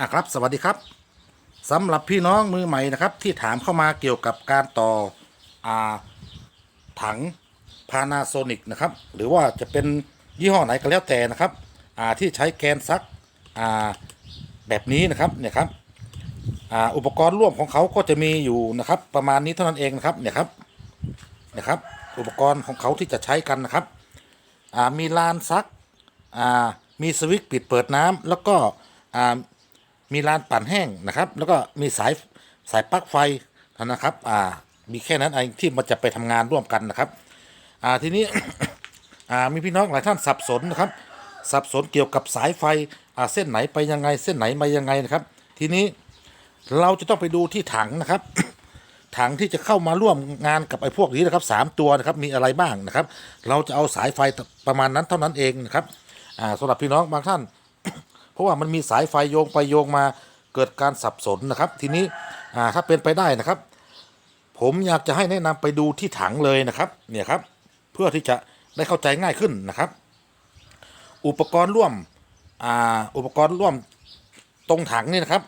อะครับ สวัสดีครับสำหรับพี่น้องมือใหม่นะครับ ที่ถามเข้ามาเกี่ยวกับการต่ออาถัง Panasonic นะครับ หรือว่าจะเป็นยี่ห้อไหนก็แล้วแต่นะครับอาที่ใช้แกนซักอ่าแบบนี้นะครับเนี่ยครับอ่าอุปกรณ์ร่วมของเขาก็จะมีอยู่นะครับ ประมาณนี้เท่านั้นเองนะครับเนี่ยครับนะครับ อุปกรณ์ของเขาที่จะใช้กันนะครับอ่ามีลานซักอ่ามีสวิตช์ปิดเปิดน้ำแล้วก็อ่า มีลานปั่นแห้งนะครับ แล้วก็มีสายสายปลั๊กไฟนะครับ อ่า มีแค่นั้นเองที่มันจะไปทำงานร่วมกันนะครับ อ่า ทีนี้ อ่า มีพี่น้องหลายท่านสับสนนะครับ สับสนเกี่ยวกับสายไฟ อ่า เส้นไหนไปยังไง เส้นไหนมายังไงนะครับ ทีนี้เราจะต้องไปดูที่ถังนะครับ ถังที่จะเข้ามาร่วมงานกับไอ้พวกนี้นะครับสามตัวนะครับ มีอะไรบ้างนะครับ เราจะเอาสายไฟประมาณนั้นเท่านั้นเองนะครับ อ่าสำหรับพี่น้องบางท่าน ราะว่ามันมีสายไฟโยงไปโยงมาเกิดการสับสนนะครับ ทีนี้ถ้าเป็นไปได้นะครับ ผมอยากจะให้แนะนำไปดูที่ถังเลยนะครับเนี่ยครับ เพื่อที่จะได้เข้าใจง่ายขึ้นนะครับ อุปกรณ์ร่วมอ,อุปกรณ์ร่วมตรงถังนี่นะครับ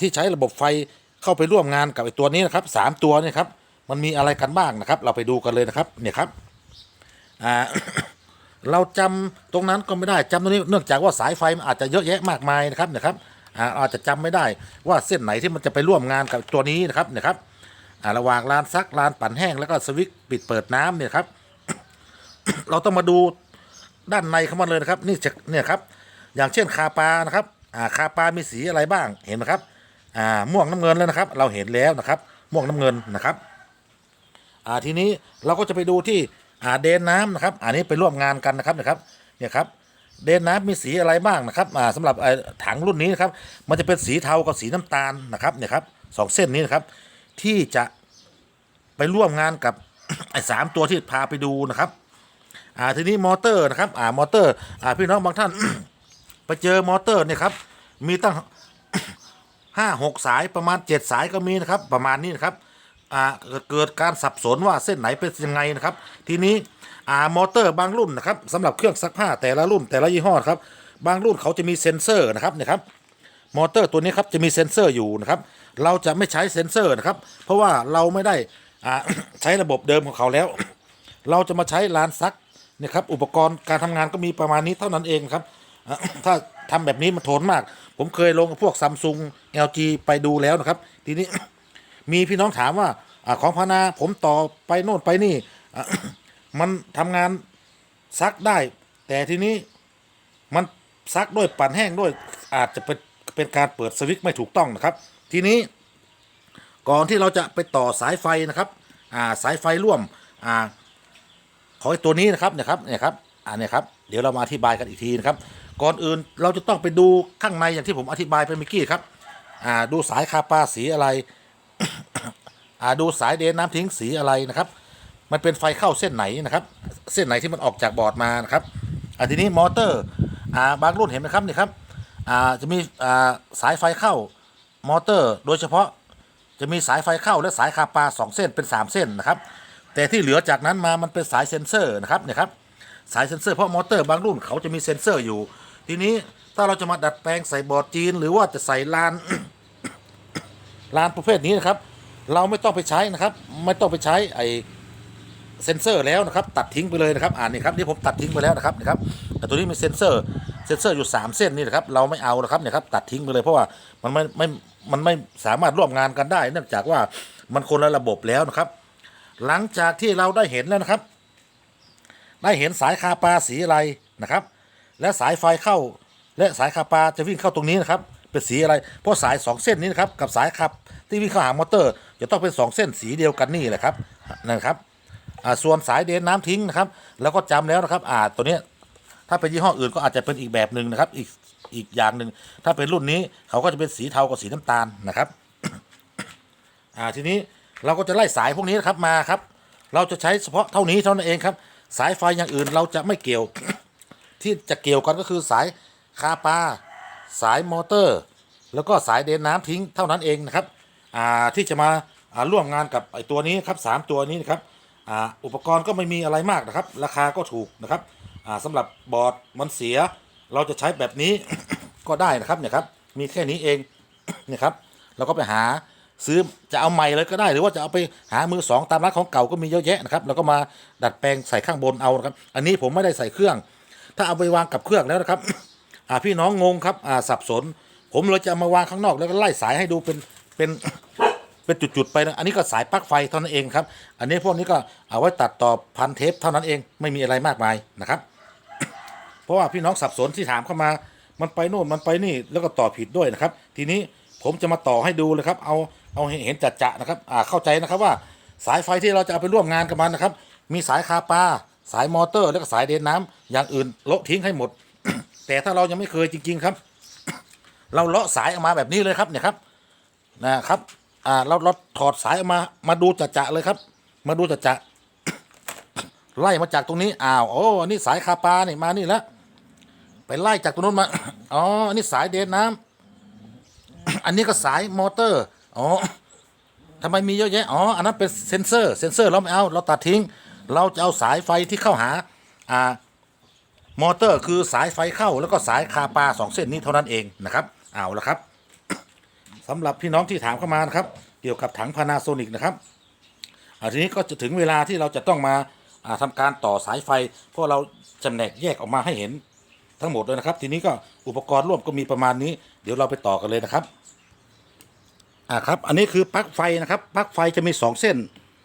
ที่ใช้ระบบไฟเข้าไปร่วมงานกับไอตัวนี้นะครับสามตัวนี่ครับมันมีอะไรกันบ้างนะครับ เราไปดูกันเลยนะครับเนี่ยครับอ่า เราจำตรงนั้นก็ไม่ได้จำตรงนี้เนื่องจากว่าสายไฟมันอาจจะเยอะแยะมากมายนะครับนะครับอาอาจจะจำไม่ได้ว่าเส้นไหนที่มันจะไปร่วมงานกับตัวนี้นะครับนะครับระหว่างลานซักลานปั่นแห้งแล้วก็สวิตช์ปิดเปิดน้ำเนี่ยครับ เราต้องมาดูด้านในของมันเลยนะครับ นี่เนี่ยครับ อย่างเช่นคาปานะครับคาปามีสีอะไรบ้างเห็นไหมครับม่วงน้ำเงินแล้วนะครับ เราเห็นแล้วนะครับ ม่วงน้ำเงินนะครับทีนี้เราก็จะไปดูที่ อ่าเดนน้ำนะครับอันนี้ไปร่วมงานกันนะครับนะครับเนี่ยครับเดนน้ำมีสีอะไรบ้างนะครับอ่าสำหรับไอ้ถังรุ่นนี้นะครับมันจะเป็นสีเทากับสีน้ำตาลนะครับเนี่ยครับสองเส้นนี้นะครับที่จะไปร่วมงานกับไอ้สามตัวที่พาไปดูนะครับอ่าทีนี้มอเตอร์นะครับอ่ามอเตอร์อ่าพี่น้องบางท่านไปเจอมอเตอร์เนี่ยครับมีตั้งห้าหกสายประมาณเจ็ดสายก็มีนะครับประมาณนี้นะครับ อ่าเกิดการสับสนว่าเส้นไหนเป็นยังไงนะครับ ทีนี้อ่ามอเตอร์บางรุ่นนะครับสำหรับเครื่องซักผ้าแต่ละรุ่นแต่ละยี่ห้อครับบางรุ่นเขาจะมีเซ็นเซอร์นะครับเนี่ยครับมอเตอร์ตัวนี้ครับจะมีเซ็นเซอร์อยู่นะครับ เราจะไม่ใช้เซ็นเซอร์นะครับ เพราะว่าเราไม่ได้อ่าใช้ระบบเดิมของเขาแล้ว เราจะมาใช้ลานซักนะครับอุปกรณ์การทำงานก็มีประมาณนี้เท่านั้นเองครับถ้าทำแบบนี้มันทนมาก ผมเคยลงพวกซัมซุง LG ไปดูแล้วนะครับ ทีนี้ มีพี่น้องถามว่าอของพานาผมต่อไปโน่นไปนี่ มันทำงานซักได้ แต่ทีนี้มันซักด้วยปั่นแห้งด้วยอาจจะเป็นเป็นการเปิดสวิตช์ไม่ถูกต้องนะครับ ทีนี้ก่อนที่เราจะไปต่อสายไฟนะครับาสายไฟร่วมอขอตัวนี้นะครับเนี่ยครับเนี่ยครับอ่าเนี่ยครับเดี๋ยวเรามาอธิบายกันอีกทีนะครับ ก่อนอื่นเราจะต้องไปดูข้างในอย่างที่ผมอธิบายไปเมื่อกี้ครับอ่าดูสายคาปาสีอะไร อ่าดูสายเดนน้ำทิ้งสีอะไรนะครับ มันเป็นไฟเข้าเส้นไหนนะครับ เส้นไหนที่มันออกจากบอร์ดมานะครับอ่าทีนี้มอเตอร์อ่าบางรุ่นเห็นไหมครับนี่ครับอ่าจะมีอ่าสายไฟเข้ามอเตอร์ โดยเฉพาะจะมีสายไฟเข้าและสายคาปาสองเส้นเป็นสามเส้นนะครับ แต่ที่เหลือจากนั้นมามันเป็นสายเซ็นเซอร์นะครับเนี่ยครับสายเซ็นเซอร์เพราะมอเตอร์บางรุ่นเขาจะมีเซ็นเซอร์อยู่ ทีนี้ถ้าเราจะมาดัดแปลงใส่บอร์ดจีน หรือว่าจะใส่ลานลานประเภทนี้นะครับ เราไม่ต้องไปใช้นะครับ ไม่ต้องไปใช้ไอเซนเซอร์แล้วนะครับ ตัดทิ้งไปเลยนะครับอ่านนี่ครับนี่ผมตัดทิ้งไปแล้วนะครับนะครับแต่ตัวนี้มีเซนเซอร์เซนเซอร์อยู่สามเส้นนี่นะครับเราไม่เอานะครับเนี่ยครับตัดทิ้งไปเลยเพราะว่ามันไม่ไม่มันไม่สามารถร่วมงานกันได้ เนื่องจากว่ามันคนละระบบแล้วนะครับ หลังจากที่เราได้เห็นแล้วนะครับ ได้เห็นสายคาปาสีอะไรนะครับ และสายไฟเข้าและสายคาปาจะวิ่งเข้าตรงนี้นะครับเป็นสีอะไร เพราะสายสองเส้นนี้นะครับกับสายขับที่วิ่งเข้าหามอเตอร์ จะต้องเป็นสองเส้นสีเดียวกันนี่แหละครับนะครับอ่าส่วนสายเดนน้ำทิ้งนะครับ แล้วก็จำแล้วนะครับอ่าตัวเนี้ยถ้าเป็นยี่ห้ออื่นก็อาจจะเป็นอีกแบบหนึ่งนะครับ อีกอีกอย่างหนึ่งถ้าเป็นรุ่นนี้เขาก็จะเป็นสีเทากับสีน้ำตาลนะครับอ่าทีนี้เราก็จะไล่สายพวกนี้นะครับมาครับ เราจะใช้เฉพาะเท่านี้เท่านั้นเองครับ สายไฟอย่างอื่นเราจะไม่เกี่ยว ที่จะเกี่ยวกันก็คือสายคาปาสายมอเตอร์ แล้วก็สายเดนน้ำทิ้งเท่านั้นเองนะครับอ่าที่จะมา ร่วมงานกับไอตัวนี้ครับสามตัวนี้นะครับอ่าอุปกรณ์ก็ไม่มีอะไรมากนะครับ ราคาก็ถูกนะครับอ่าสำหรับบอร์ดมันเสีย เราจะใช้แบบนี้ก็ได้นะครับเนี่ยครับมีแค่นี้เองเนี่ยครับเราก็ไปหาซื้อจะเอาใหม่เลยก็ได้หรือว่าจะเอาไปหามือสองตามร้านของเก่าก็มีเยอะแยะนะครับแล้วก็มาดัดแปลงใส่ข้างบนเอานะครับ อันนี้ผมไม่ได้ใส่เครื่อง ถ้าเอาไปวางกับเครื่องแล้วนะครับอ่าพี่น้องงงครับอ่าสับสน ผมเลยจะมาวางข้างนอกแล้วก็ไล่สายให้ดูเป็นเป็น เป็นจุดๆไปนะอันนี้ก็สายปลั๊กไฟเท่านั้นเองครับ อันนี้พวกนี้ก็เอาไว้ตัดต่อพันเทปเท่านั้นเองไม่มีอะไรมากมายนะครับ เพราะว่าพี่น้องสับสนที่ถามเข้ามา มันไปโน่นมันไปนี่แล้วก็ต่อผิดด้วยนะครับ ทีนี้ผมจะมาต่อให้ดูเลยครับ เอาเอาให้เห็นจัดจะนะครับอ่าเข้าใจนะครับว่าสายไฟที่เราจะเอาไปร่วมงานกับมันนะครับ มีสายคาปาสายมอเตอร์ แล้วก็สายเดินน้ำอย่างอื่นโลาะทิ้งให้หมด แต่ถ้าเรายังไม่เคยจริง ๆครับ เราเลาะสายออกมาแบบนี้เลยครับเนี่ยครับนะครับ อ่าเราเราถอดสายออกมา มาดูจะจะเลยครับ มาดูจะจะไล่มาจากตรงนี้อ้าวโอ้อันนี้สายคาปานี่มานี่แล้วไปไล่จากตรงนู้นมาอ๋ออันนี้สายเดนน้ำอันนี้ก็สายมอเตอร์อ๋อทำไมมีเยอะแยะอ๋ออันนั้นเป็นเซนเซอร์เซนเซอร์เราไม่เอาเราตัดทิ้ง เราจะเอาสายไฟที่เข้าหาอ่ามอเตอร์คือสายไฟเข้าแล้วก็สายคาปาสองเส้นนี้เท่านั้นเองนะครับเอาละครับ สำหรับพี่น้องที่ถามเข้ามานะครับ เกี่ยวกับถังพานาโซนิกนะครับทีนี้ก็จะถึงเวลาที่เราจะต้องมาอ่าทำการต่อสายไฟ เพราะเราจำแนกแยกออกมาให้เห็นทั้งหมดเลยนะครับ ทีนี้ก็อุปกรณ์ร่วมก็มีประมาณนี้ เดี๋ยวเราไปต่อกันเลยนะครับอ่าครับ อันนี้คือปลั๊กไฟนะครับปลั๊กไฟจะมี 2 เส้น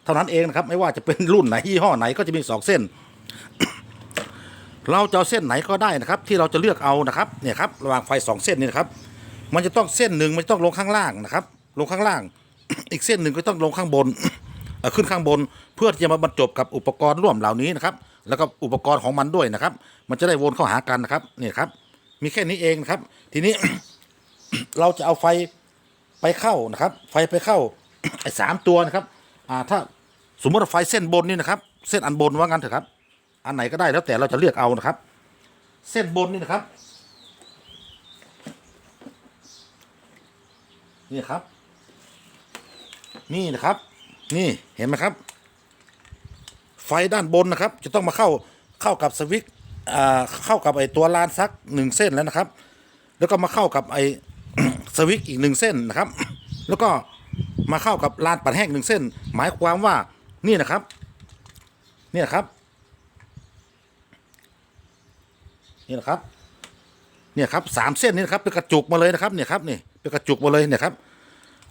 เท่านั้นเองนะครับ ไม่ว่าจะเป็นรุ่นไหนยี่ห้อไหนก็จะมี 2 เส้น เราจะเอาเส้นไหนก็ได้นะครับ ที่เราจะเลือกเอานะครับเนี่ยครับระหว่างไฟสองเส้นนี่นะครับ มันจะต้องเส้นหนึ่งมันจะต้องลงข้างล่างนะครับ ลงข้างล่าง อีกเส้นหนึ่งก็ต้องลงข้างบนขึ้นข้างบนเพื่อที่จะมาบรรจบกับอุปกรณ์ร่วมเหล่านี้นะครับ แล้วก็อุปกรณ์ของมันด้วยนะครับ มันจะได้วนเข้าหากันนะครับนี่ครับ มีแค่นี้เองนะครับ ทีนี้เราจะเอาไฟไปเข้านะครับ ไฟไปเข้าไอ้สามตัวนะครับ อ่าถ้าสมมติว่าไฟเส้นบนนี่นะครับ เส้นอันบนว่างั้นเถอะครับ อันไหนก็ได้แล้วแต่เราจะเลือกเอานะครับ เส้นบนนี่นะครับ นี่ครับ นี่นะครับ นี่เห็นไหมครับ ไฟด้านบนนะครับ จะต้องมาเข้าเข้ากับสวิตเข้ากับไอตัวลานซักหนึ่งเส้นแล้วนะครับ แล้วก็มาเข้ากับไอสวิตอีกหนึ่งเส้นนะครับ แล้วก็มาเข้ากับลานปัดแห้งหนึ่งเส้น หมายความว่านี่นะครับนี่นะครับ นี่นะครับ เนี่ยครับสามเส้นนี่นะครับเป็นกระจุกมาเลยนะครับ เนี่ยครับนี่ กระจุกมาเลยเนี่ยครับ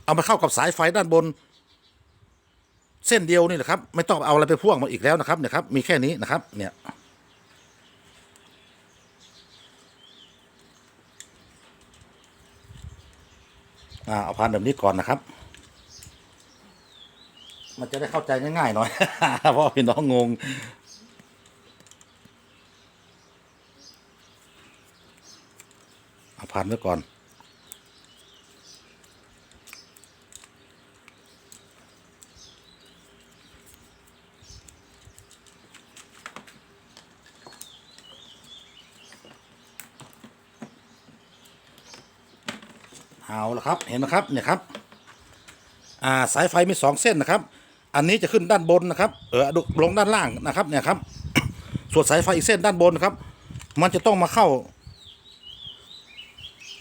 เอามาเข้ากับสายไฟด้านบน เส้นเดียวนี่แหละครับ ไม่ต้องเอาอะไรไปพ่วงมาอีกแล้วนะครับเนี่ยครับ มีแค่นี้นะครับ เนี่ยอ่าเอาพันแบบนี้ก่อนนะครับ มันจะได้เข้าใจง่ายๆหน่อย เพราะพี่น้องงงเอาพันไว้ก่อน เอาละครับ เห็นไหมครับเนี่ยครับอ่าสายไฟมีสองเส้นนะครับ อันนี้จะขึ้นด้านบนนะครับ เออดูลงด้านล่างนะครับเนี่ยครับ ส่วนสายไฟอีกเส้นด้านบนนะครับ มันจะต้องมาเข้า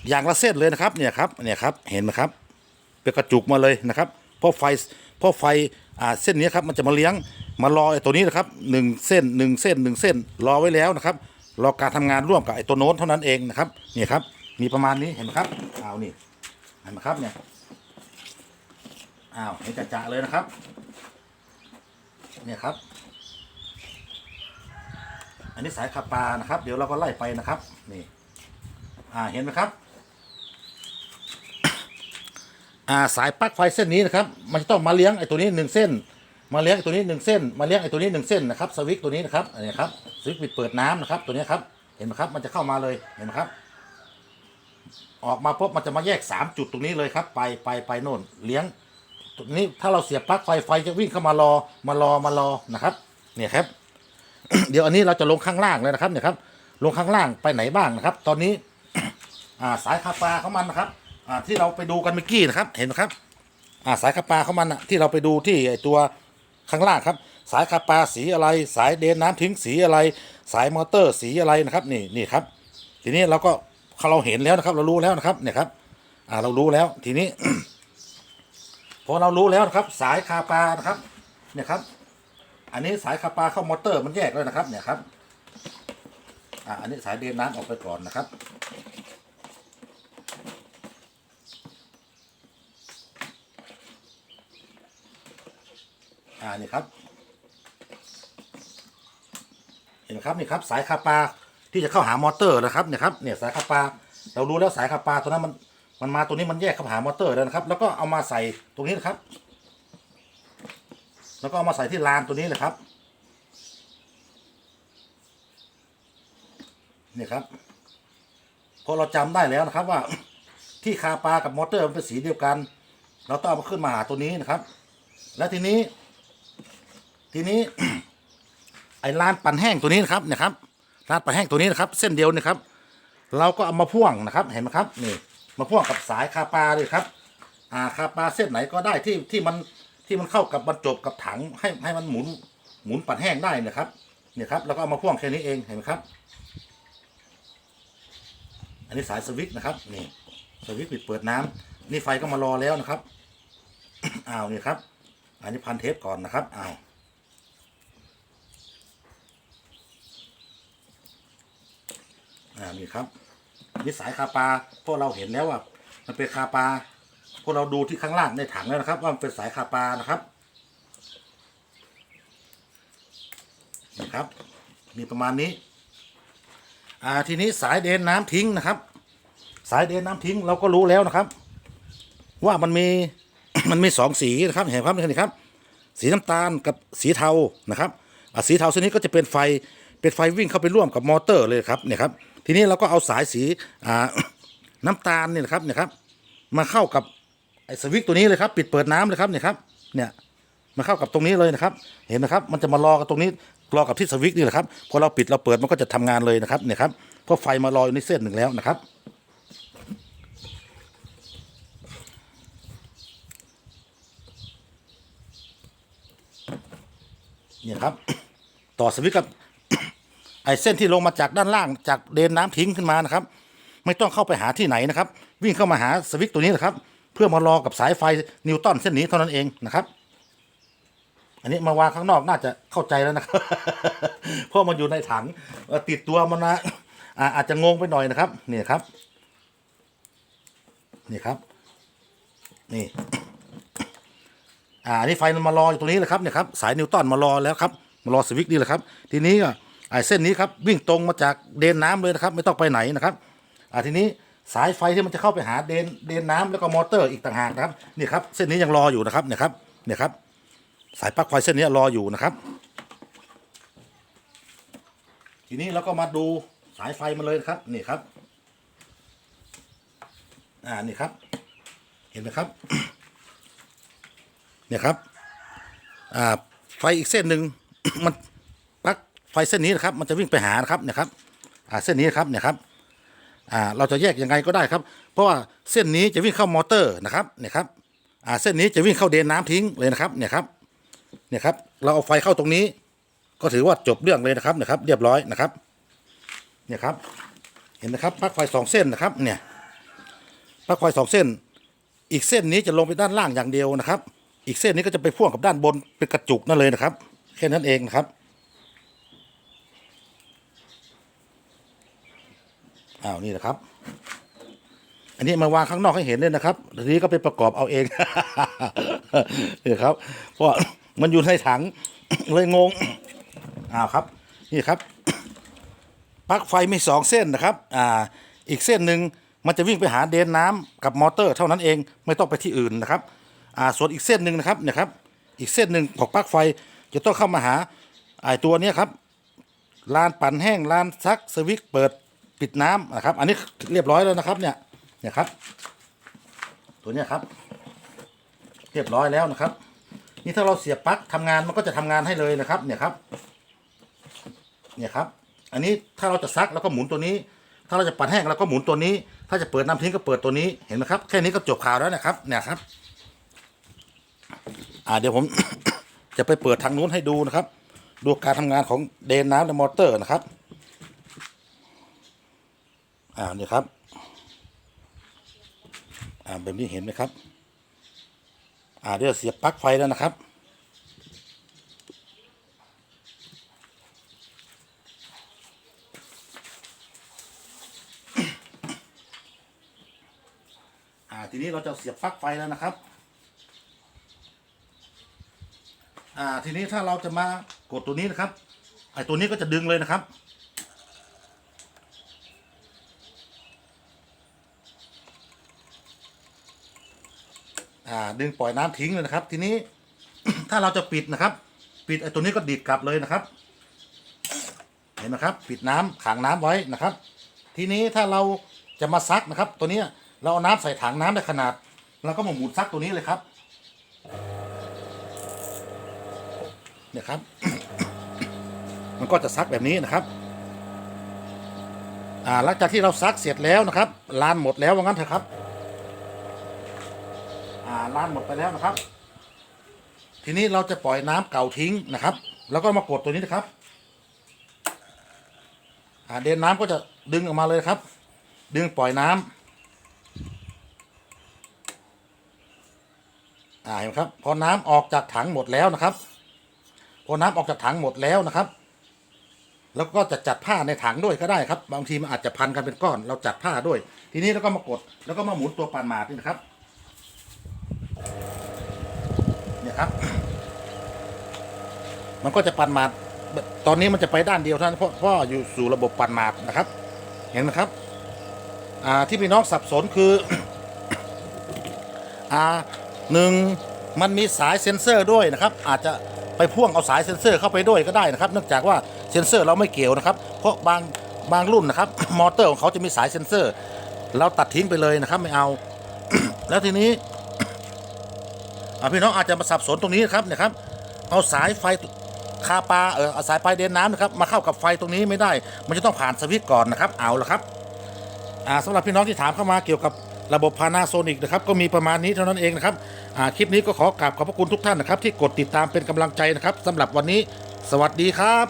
อย่างละเส้นเลยนะครับเนี่ยครับเนี่ยครับเห็นไหมครับเป็นกระจุกมาเลยนะครับเพราะไฟเพราะไฟอ่าเส้นนี้ครับมันจะมาเลี้ยงมารอไอ้ตัวนี้นะครับหนึ่งเส้นหนึ่งเส้นหนึ่งเส้นรอไว้แล้วนะครับรอการทำงานร่วมกับไอ้ตัวโน้นเท่านั้นเองนะครับนี่ครับมีประมาณนี้เห็นไหมครับเอานี่ เห็นไหมครับเนี่ยอ้าวเห็นจะๆเลยนะครับ เนี่ยครับ อันนี้สายคาปลานะครับ เดี๋ยวเราก็ไล่ไปนะครับ นี่ อ่าเห็นไหมครับ อ่าสายปลั๊กไฟเส้นนี้นะครับ มันจะต้องมาเลี้ยงไอ้ตัวนี้หนึ่งเส้น มาเลี้ยงไอ้ตัวนี้หนึ่งเส้น มาเลี้ยงไอ้ตัวนี้หนึ่งเส้นนะครับสวิตช์ตัวนี้นะครับอันนี้ครับสวิตช์ปิดเปิดน้ำนะครับ ตัวนี้ครับ เห็นไหมครับ มันจะเข้ามาเลยเห็นไหมครับ ออกมาปุ๊บมันจะมาแยกสามจุดตรงนี้เลยครับ ไปไปไปโน่นเลี้ยงตรงนี้ถ้าเราเสียบปลั๊กไฟไฟจะวิ่งเข้ามารอมารอมารอนะครับเนี่ยครับ เดี๋ยวอันนี้เราจะลงข้างล่างเลยนะครับเนี่ยครับลงข้างล่างไปไหนบ้างนะครับ ตอนนี้สายคาปาของมันนะครับที่เราไปดูกันเมื่อกี้นะครับ เห็นไหมครับสายคาปาของมันที่เราไปดูที่ไอตัวข้างล่างครับ สายคาปาสีอะไร สายเดนน้ำทิ้งสีอะไร สายมอเตอร์สีอะไรนะครับ นี่นี่ครับ ทีนี้เราก็ เราเห็นแล้วนะครับ เรารู้แล้วนะครับ เนี่ยครับ อ่าเรารู้แล้ว ทีนี้พอเรารู้แล้วนะครับ สายคาปลานะครับ เนี่ยครับ อันนี้สายคาปลาเข้ามอเตอร์มันแยกเลยนะครับ เนี่ยครับ อ่าอันนี้สายเดนน้ำออกไปก่อนนะครับอ่านี่ครับ เห็นไหมครับนี่ครับ สายคาปา ที่จะเข้าหามอเตอร์นะครับเนี่ยครับเนี่ยสายคาปาเรารู้แล้วสายคาปาตัวนั้นมันมันมาตัวนี้มันแยกเข้าหามอเตอร์แล้วนะครับ แล้วก็เอามาใส่ตรงนี้นะครับ แล้วก็เอามาใส่ที่รานตัวนี้เลยครับเนี่ยครับพอเราจำได้แล้วนะครับว่าที่คาปากับมอเตอร์มันเป็นสีเดียวกัน เราต้องเอามาขึ้นมาหาตัวนี้นะครับ แล้วทีนี้ ทีนี้ ไอ้ลานปั่นแห้งตัวนี้นะครับเนี่ยครับ ลานปั่นแห้งตัวนี้นะครับ เส้นเดียวนะครับ เราก็เอามาพ่วงนะครับเห็นไหมครับนี่มาพ่วงกับสายคาปลาเลยครับ อ่าคาปลาเส้นไหนก็ได้ที่ที่มันที่มันเข้ากับบรรจบกับถังให้ให้มันหมุนหมุนปั่นแห้งได้นะครับเนี่ยครับแล้วก็เอามาพ่วงแค่นี้เองเห็นไหมครับ อันนี้สายสวิตช์นะครับนี่สวิตช์ปิดเปิดน้ำนี่ไฟก็มารอแล้วนะครับอ้าวนี่ครับ อันนี้พันเทปก่อนนะครับอ้าว อ่านี่ครับนี่สายคาปาพวกเราเห็นแล้วว่ามันเป็นคาปาพวกเราดูที่ข้างล่างในถังแล้วนะครับ ว่ามันเป็นสายคาปานะครับนี่ครับ มีประมาณนี้ อ่าทีนี้สายเดนน้ำทิ้งนะครับ สายเดนน้ำทิ้งเราก็รู้แล้วนะครับ ว่ามันมีมันมีสองสีนะครับเห็นครับนี่ครับ สีน้ำตาลกับสีเทานะครับอะสีเทาเส้นนี้ก็จะเป็นไฟเป็นไฟวิ่งเข้าไปร่วมกับมอเตอร์เลยครับเนี่ยครับ ทีนี้เราก็เอาสายสีน้ำตาลนี่นะครับเนี่ยครับ มาเข้ากับไอ้สวิตตัวนี้เลยครับ ปิดเปิดน้ำเลยครับเนี่ยครับเนี่ยมาเข้ากับตรงนี้เลยนะครับ เห็นนะครับ มันจะมารอกับตรงนี้รอกับที่สวิตนี่แหละครับพอเราปิดเราเปิดมันก็จะทำงานเลยนะครับเนี่ยครับเพราะไฟมารออยู่ในเส้นหนึ่งแล้วนะครับเนี่ยครับ ต่อสวิตกับ ไอ้เส้นที่ลงมาจากด้านล่างจากเดนน้ำทิ้งขึ้นมานะครับ ไม่ต้องเข้าไปหาที่ไหนนะครับ วิ่งเข้ามาหาสวิตตัวนี้นะครับ เพื่อมารอกับสายไฟนิวตันเส้นนี้เท่านั้นเองนะครับ อันนี้มาวางข้างนอกน่าจะเข้าใจแล้วนะครับ เพราะมันอยู่ในถังติดตัวมันนะอาจจะงงไปหน่อยนะครับนี่ครับ นี่ครับ นี่อ่าอันนี้ไฟมันมารออยู่ตรงนี้แหละครับเนี่ยครับสายนิวตันมารอแล้วครับมารอสวิตนี่แหละครับ ทีนี้อะไอ้ เส้นนี้ครับวิ่งตรงมาจากเดนน้ำเลยนะครับ ไม่ต้องไปไหนนะครับอ่าทีนี้สายไฟที่มันจะเข้าไปหาเดนเดนน้ำแล้วก็มอเตอร์อีกต่างหากนะครับนี่ครับเส้นนี้ยังรออยู่นะครับเนี่ยครับเนี่ยครับ สายปลั๊กไฟเส้นนี้รออยู่นะครับ ทีนี้เราก็มาดูสายไฟมันเลยนะครับนี่ครับ อ่านี่ครับ เห็นไหมครับเนี่ยครับ อ่าไฟอีกเส้นหนึ่งมัน ไฟเส้นนี้นะครับมันจะวิ่งไปหานะครับเนี่ยครับอ่าเส้นนี้ครับเนี่ยครับอ่าเราจะแยกยังไงก็ได้ครับ เพราะว่าเส้นนี้จะวิ่งเข้ามอเตอร์นะครับเนี่ยครับอ่าเส้นนี้จะวิ่งเข้าเดนน้ำทิ้งเลยนะครับเนี่ยครับเนี่ยครับเราเอาไฟเข้าตรงนี้ ก็ถือว่าจบเรื่องเลยนะครับเนี่ยครับ เรียบร้อยนะครับเนี่ยครับเห็นไหมครับปลั๊กไฟสองเส้นนะครับเนี่ยปลั๊กไฟสองเส้น อีกเส้นนี้จะลงไปด้านล่างอย่างเดียวนะครับ อีกเส้นนี้ก็จะไปพ่วงกับด้านบนเป็นกระจุกนั่นเลยนะครับแค่นั้นเองนะครับ อ้าวนี่นะครับ อันนี้มาวางข้างนอกให้เห็นเลยนะครับทีนี้ก็ไปประกอบเอาเองนี่ครับ เพราะมันอยู่ในถังเลยงงอ้าวครับ นี่ครับปลั๊กไฟมีสองเส้นนะครับ อ่า อีกเส้นหนึ่งมันจะวิ่งไปหาเดนน้ำกับมอเตอร์เท่านั้นเองไม่ต้องไปที่อื่นนะครับ อ่า ส่วนอีกเส้นหนึ่งนะครับเนี่ยครับ อีกเส้นหนึ่งของปลั๊กไฟจะต้องเข้ามาหาไอ้ตัวนี้ครับลานปั่นแห้งลานซักสวิตเปิด ปิดน้ำนะครับ อันนี้เรียบร้อยแล้วนะครับ เนี่ยเนี่ยครับ ตัวเนี้ยครับ เรียบร้อยแล้วนะครับ นี่ถ้าเราเสียบปลั๊กทำงานมันก็จะทำงานให้เลยนะครับ เนี่ยครับ เนี่ยครับ อันนี้ถ้าเราจะซักเราก็หมุนตัวนี้ ถ้าเราจะปั่นแห้งเราก็หมุนตัวนี้ ถ้าจะเปิดน้ำทิ้งก็เปิดตัวนี้เห็นไหมครับ แค่นี้ก็จบข่าวแล้วนะครับ เนี่ยครับ อ่าเดี๋ยวผมจะไปเปิดทางนู้นให้ดูนะครับ ดูการทำงานของเดนน้ำและมอเตอร์นะครับ อ่านี่ครับ อ่าแบบนี้เห็นไหมครับ อ่าเดี๋ยวเสียบปลั๊กไฟแล้วนะครับ อ่าทีนี้เราจะเสียบปลั๊กไฟแล้วนะครับ อ่าทีนี้ถ้าเราจะมากดตัวนี้นะครับไอ้ตัวนี้ก็จะดึงเลยนะครับ อ่าดึงปล่อยน้ำทิ้งเลยนะครับ ทีนี้ ถ้าเราจะปิดนะครับ ปิดไอ้ตัวนี้ก็ดีดกลับเลยนะครับ เห็นไหมครับ ปิดน้ำขังน้ำไว้นะครับ ทีนี้ถ้าเราจะมาซักนะครับ ตัวนี้เราเอาน้ำใส่ถังน้ำได้ขนาดเราก็มาหมุนซักตัวนี้เลยครับเนี่ยครับ มันก็จะซักแบบนี้นะครับอ่าหลังจากที่เราซักเสร็จแล้วนะครับลานหมดแล้วว่างั้นเถอะครับ อ่าลานหมดไปแล้วนะครับ ทีนี้เราจะปล่อยน้ำเก่าทิ้งนะครับ แล้วก็มากดตัวนี้นะครับ อ่าเดนน้ำก็จะดึงออกมาเลยครับ ดึงปล่อยน้ำอ่าเห็นครับ พอน้ำออกจากถังหมดแล้วนะครับ พอน้ำออกจากถังหมดแล้วนะครับแล้วก็จะจัดผ้าในถังด้วยก็ได้ครับ บางทีมันอาจจะพันกันเป็นก้อน เราจัดผ้าด้วย ทีนี้เราก็มากด แล้วก็มาหมุนตัวปานหมาดนี่นะครับ เนี่ย ครับ มันก็จะปันหมาดตอนนี้มันจะไปด้านเดียวเท่านั้นเพราะเพราะอยู่สู่ระบบปันหมาดนะครับ เห็นไหมครับ อ่าที่พี่น้องสับสนคือ อ่าหนึ่งมันมีสายเซ็นเซอร์ด้วยนะครับ อาจจะไปพ่วงเอาสายเซ็นเซอร์เข้าไปด้วยก็ได้นะครับ เนื่องจากว่าเซ็นเซอร์เราไม่เกี่ยวนะครับ เพราะบางบางรุ่นนะครับ มอเตอร์ของเขาจะมีสายเซ็นเซอร์ เราตัดทิ้งไปเลยนะครับ ไม่เอา แล้วทีนี้ พี่น้องอาจจะมาสับสนตรงนี้นะครับเนี่ยครับเอาสายไฟคาปลาเออเอาสายไฟเดินน้ำนะครับมาเข้ากับไฟตรงนี้ไม่ได้ มันจะต้องผ่านสวิตช์ก่อนนะครับเอาละครับอ่าสำหรับพี่น้องที่ถามเข้ามาเกี่ยวกับระบบพานาโซนิกนะครับก็มีประมาณนี้เท่านั้นเองนะครับอ่าคลิปนี้ก็ขอกราบขอบพระคุณทุกท่านนะครับที่กดติดตามเป็นกำลังใจนะครับสำหรับวันนี้ สวัสดีครับ